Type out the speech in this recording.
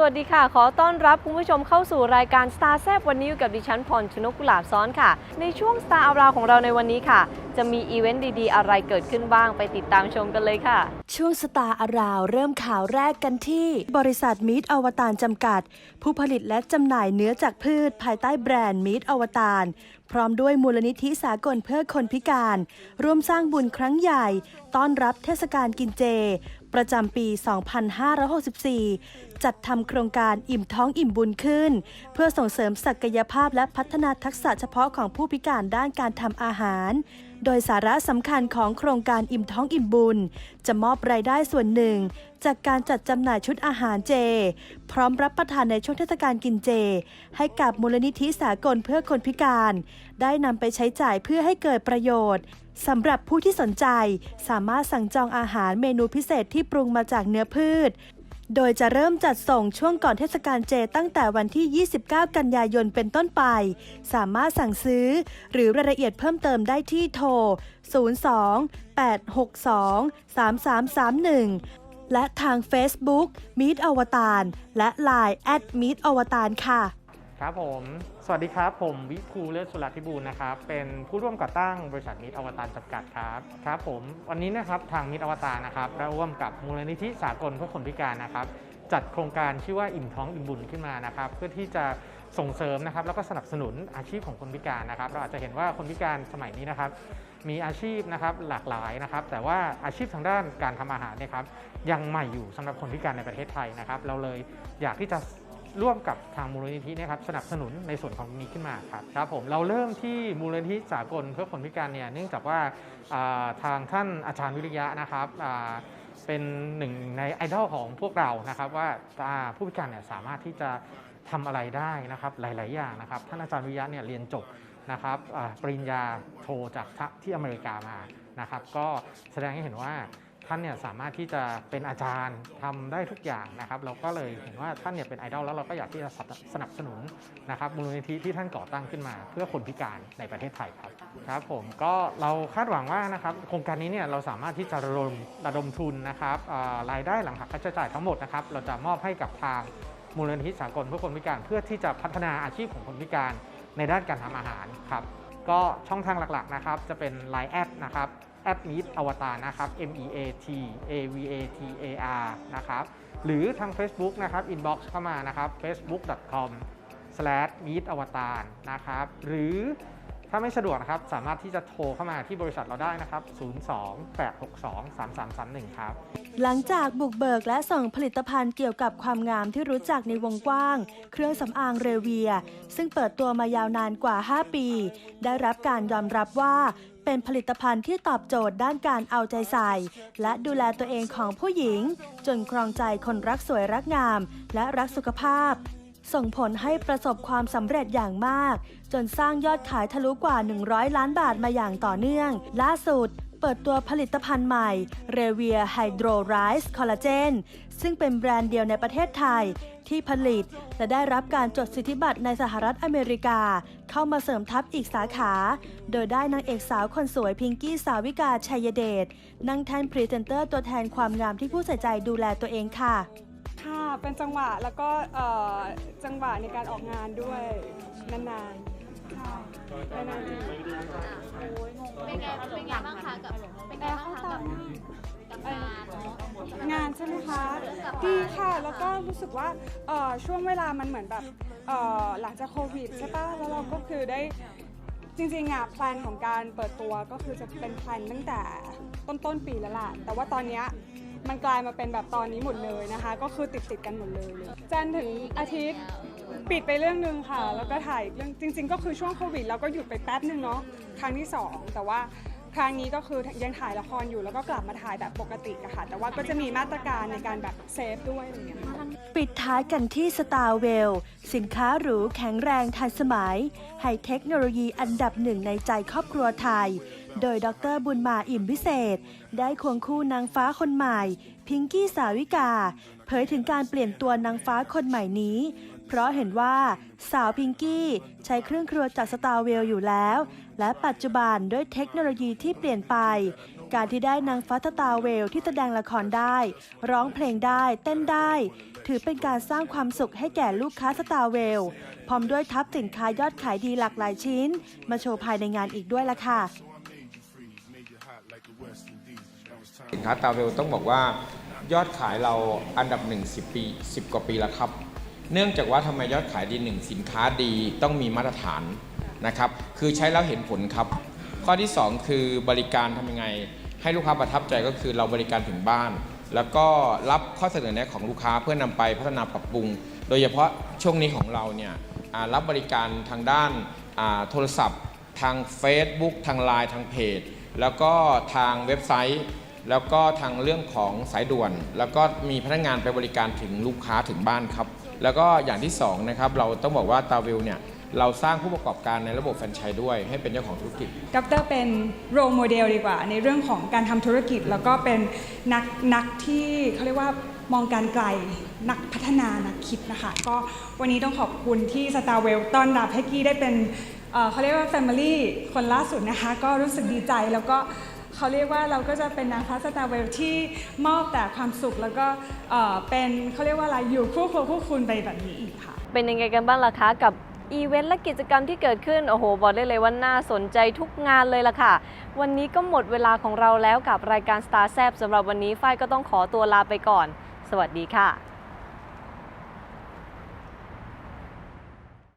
สวัสดีค่ะ ขอต้อนรับคุณผู้ชมเข้าสู่รายการ Star แซบวันนี้อยู่กับดิฉันพรชนกกุหลาบซ้อนค่ะ ในช่วง Star อาราของเราในวันนี้ค่ะ จะมีอีเวนต์ดีๆ อะไรเกิดขึ้นบ้างไปติดตามชมกันเลยค่ะ ช่วงสตาร์อาราวเริ่มข่าวแรกกันที่ บริษัทมีดอวตารจำกัด ผู้ผลิตและจำหน่ายเนื้อจากพืช ภายใต้แบรนด์มีดอวตารพร้อมด้วยมูลนิธิสากลเพื่อคนพิการ ร่วมสร้างบุญครั้งใหญ่ ต้อนรับเทศกาลกินเจ ประจำปี 2564 จัดทำโครงการอิ่มท้องอิ่มบุญขึ้น เพื่อส่งเสริมศักยภาพและพัฒนาทักษะเฉพาะของผู้พิการด้านการทำอาหาร โดยสาระสำคัญของโครงการอิ่มท้องอิ่มบุญ จะมอบรายได้ส่วนหนึ่ง จากการจัดจำหน่ายชุดอาหารเจ พร้อมรับประทานในช่วงเทศกาลกินเจ ให้กับมูลนิธิสากลเพื่อคนพิการ ได้นำไปใช้จ่ายเพื่อให้เกิดประโยชน์สำหรับผู้ที่สนใจสามารถสั่งจองอาหารเมนูพิเศษที่ปรุงมาจากเนื้อพืช โดยจะเริ่มจัดส่งช่วงก่อนเทศกาลเจตั้งแต่วันที่ 29 กันยายนเป็นต้นไป สามารถสั่งซื้อ หรือรายละเอียดเพิ่มเติมได้ที่โทร 02 862 3331 และทาง Facebook Meet อวตารและ Line at Meet อวตารค่ะ ครับผม สวัสดีครับ ผมวิภูเลิศสุรธิบูรณ์นะครับ เป็นผู้ร่วมก่อตั้งบริษัทมิตรอวตารจำกัดครับ ครับผม วันนี้นะครับทางมิตรอวตารนะครับร่วมกับมูลนิธิสากลเพื่อคนพิการนะครับ จัดโครงการชื่อว่าอิ่มท้องอิ่มบุญขึ้นมานะครับ เพื่อที่จะส่งเสริมนะครับแล้วก็สนับสนุนอาชีพของคนพิการนะครับ เราอาจจะเห็นว่าคนพิการสมัยนี้นะครับ มีอาชีพนะครับหลากหลายนะครับ แต่ว่าอาชีพทางด้านการทำอาหารเนี่ยครับยังใหม่อยู่สำหรับคนพิการในประเทศไทยนะครับ เราเลยอยากที่จะ ร่วมกับทางมูลนิธินะครับสนับสนุนในส่วนของนี้ขึ้นมาครับครับผมเราเริ่มที่มูลนิธิสากลเพื่อคนพิการเนี่ยเนื่องจากว่าทางท่านอาจารย์วิริยะนะครับเป็นหนึ่งในไอดอลของพวกเรานะครับว่าผู้พิการเนี่ยสามารถที่จะทำอะไรได้นะครับหลาย ๆ อย่างนะครับท่านอาจารย์วิริยะเนี่ยเรียนจบนะครับปริญญาโทจากที่อเมริกามานะครับก็แสดงให้เห็นว่า ท่านเนี่ยสามารถที่จะเป็นอาจารย์ทำได้ทุกอย่างนะครับ เราก็เลยเห็นว่าท่านเนี่ยเป็นไอดอลแล้วเราก็อยากที่จะสนับสนุนนะครับมูลนิธิที่ท่านก่อตั้งขึ้นมา เพื่อคนพิการในประเทศไทยครับครับผมก็เราคาดหวังว่านะครับโครงการนี้เนี่ยเราสามารถที่จะระดมระดมทุนนะครับรายได้หลังหักค่าใช้จ่ายทั้งหมดนะครับเราจะมอบให้กับทางมูลนิธิสากลเพื่อคนพิการเพื่อที่จะพัฒนาอาชีพของคนพิการในด้านการทำอาหารครับก็ช่องทางหลักๆนะครับจะเป็น Line แอดนะครับ แอดมีดอวตารนะครับ M E A T A V A T A R นะครับ หรือทาง Facebook นะครับ inbox เข้ามานะครับ facebook.com slash meet อวตารนะครับ หรือถ้าไม่สะดวกนะครับ สามารถที่จะโทรเข้ามาที่บริษัทเราได้นะครับ 02-862-3331 ครับ หลังจากบุกเบิกและส่งผลิตภัณฑ์เกี่ยวกับความงามที่รู้จักในวงกว้าง เครื่องสำอางเรเวีย ซึ่งเปิดตัวมายาวนานกว่า 5 ปี ได้รับการยอมรับว่า เป็นผลิตภัณฑ์ที่ตอบโจทย์ด้านการเอาใจใส่ และดูแลตัวเองของผู้หญิง จนครองใจคนรักสวยรักงาม และรักสุขภาพ ส่งผลให้ประสบความสำเร็จอย่างมาก จนสร้างยอดขายทะลุกว่า 100 ล้านบาทมาอย่างต่อเนื่อง ล่าสุด เปิดตัวผลิตภัณฑ์ใหม่ r e v i a Hydro Rise Collagen ซึ่งเป็นแบรนด์เดียวในประเทศไทย ที่ผลิตและได้รับการจดสิทธิบัตรในสหรัฐอเมริกา เข้ามาเสริมทัพอีกสาขา โดยได้นางเอกสาวคนสวยพิงกี้สาวิกาชัยเดชนั่งแทนพรีเซนเตอร์ตัวแทนความงามที่ผู้ใส่ใจดูแลตัวเองค่ะ ค่ะเป็นจังหวะแล้วก็เอ่อจังหวะในการออกงานด้วยนานๆค่ะนานๆทีเป็นไงเป็นไงบ้าง คะกับเป็นไงบ้างคะกับกับงานเนาะงานใช่ไหมคะ ดีค่ะ แล้วก็รู้สึกว่าเอ่อช่วงเวลามันเหมือนแบบเอ่อหลังจากโควิดใช่ปะแล้วเราก็คือได้จริงๆอะแพลนของการเปิดตัวก็คือจะเป็นแพลนตั้งแต่ต้นต้นๆปีแล้วล่ะ แต่ว่าตอนเนี้ยมันกลายมาเป็นแบบตอนนี้หมดเลยนะคะ ก็คือติดติดๆกันหมดเลยจันทร์ถึงอาทิตย์ ปิดไปเรื่องหนึ่งค่ะ แล้วก็ถ่ายอีกเรื่องจริง ๆ ก็คือช่วงโควิดเราก็หยุดไปแป๊บหนึ่งเนาะครั้งที่2แต่ว่า ครั้งนี้ก็คือยังถ่ายละครอยู่แล้วก็กลับมาถ่ายแบบปกติอะค่ะ แต่ว่าก็จะมีมาตรการในการแบบเซฟด้วยอะไรอย่างเงี้ยค่ะ ปิดท้ายกันที่ Star w e l l สินค้าหรูแข็งแรงทันสมัย ให้เทคโนโลยีอันดับหนึ่งในใจครอบครัวไทย โดยดรบุญมาอิ่มพิเศษ ได้ควงคู่นางฟ้าคนใหม่ พิงกี้สาวิกา เผยถึงการเปลี่ยนตัวนางฟ้าคนใหม่นี้ เพราะเห็นว่าสาวพิงกี้ใช้เครื่องครัวจาก Star w e l l อยู่แล้ว และปัจจุบันด้วยเทคโนโลยีที่เปลี่ยนไป การที่ได้นางฟ้าตาเวลที่แสดงละครได้ ร้องเพลงได้ เต้นได้ ถือเป็นการสร้างความสุขให้แก่ลูกค้าสตาเวล พร้อมด้วยทับสินค้ายอดขายดีหลากหลายชิ้น มาโชว์ภายในงานอีกด้วยล่ะค่ะสินค้าตาเวลต้องบอกว่ายอดขายเราอันดับหนึ่งสิปี10กว่าปีแล้วครับ เนื่องจากว่าทำไมยอดขายดีหนึ่งสินค้าดีต้องมีมาตรฐาน นะครับ คือใช้แล้วเห็นผลครับ ข้อที่ 2 คือบริการทำยังไง ให้ลูกค้าประทับใจก็คือเราบริการถึงบ้าน แล้วก็รับข้อเสนอแนะของลูกค้าเพื่อนำไปพัฒนาปรับปรุง โดยเฉพาะช่วงนี้ของเราเนี่ยรับบริการทางด้านาโทรศัพท์ ทาง Facebook ทาง Line ทางเพจ แล้วก็ทางเว็บไซต์แล้วก็ทางเรื่องของสายด่วน แล้วก็มีพนักงานไปบริการถึงลูกค้าถึงบ้านครับ แล้วก็อย่างที่สองนะครับเราต้องบอกว่าตาวิลเนี่ย เราสร้างผู้ประกอบการในระบบแฟรนไชส์ด้วย ให้เป็นเจ้าของธุรกิจดรเป็นโร e โมเดลดีกว่า ในเรื่องของการทำธุรกิจ แล้วก็เป็นนักนักที่เขาเรียกว่ามองการไกลนักพัฒนานักคิดนะคะ ก็วันนี้ต้องขอบคุณที่ Star w e l l ต้อนรับให้กี้ได้เป็นเอ่อเขาเรียกว่า Family คนล่าสุดนะคะ ก็รู้สึกดีใจแล้วก็เขาเรียกว่าเราก็จะเป็นนางฟ้าสตาร์เวลที่มอบแต่ความสุขแล้วก็เอ่อเป็นเขาเรียกว่าอะไรอยู่คู่ครัวคู่คุณไปแบบนี้อีกค่ะ เป็นยังไงกันบ้างล่ะคะกับ อีเวนต์และกิจกรรมที่เกิดขึ้น โอ้โห บอกได้เลยว่าน่าสนใจทุกงานเลยล่ะค่ะ วันนี้ก็หมดเวลาของเราแล้วกับรายการ Star แซบสำหรับวันนี้ฝ้ายก็ต้องขอตัวลาไปก่อน สวัสดีค่ะ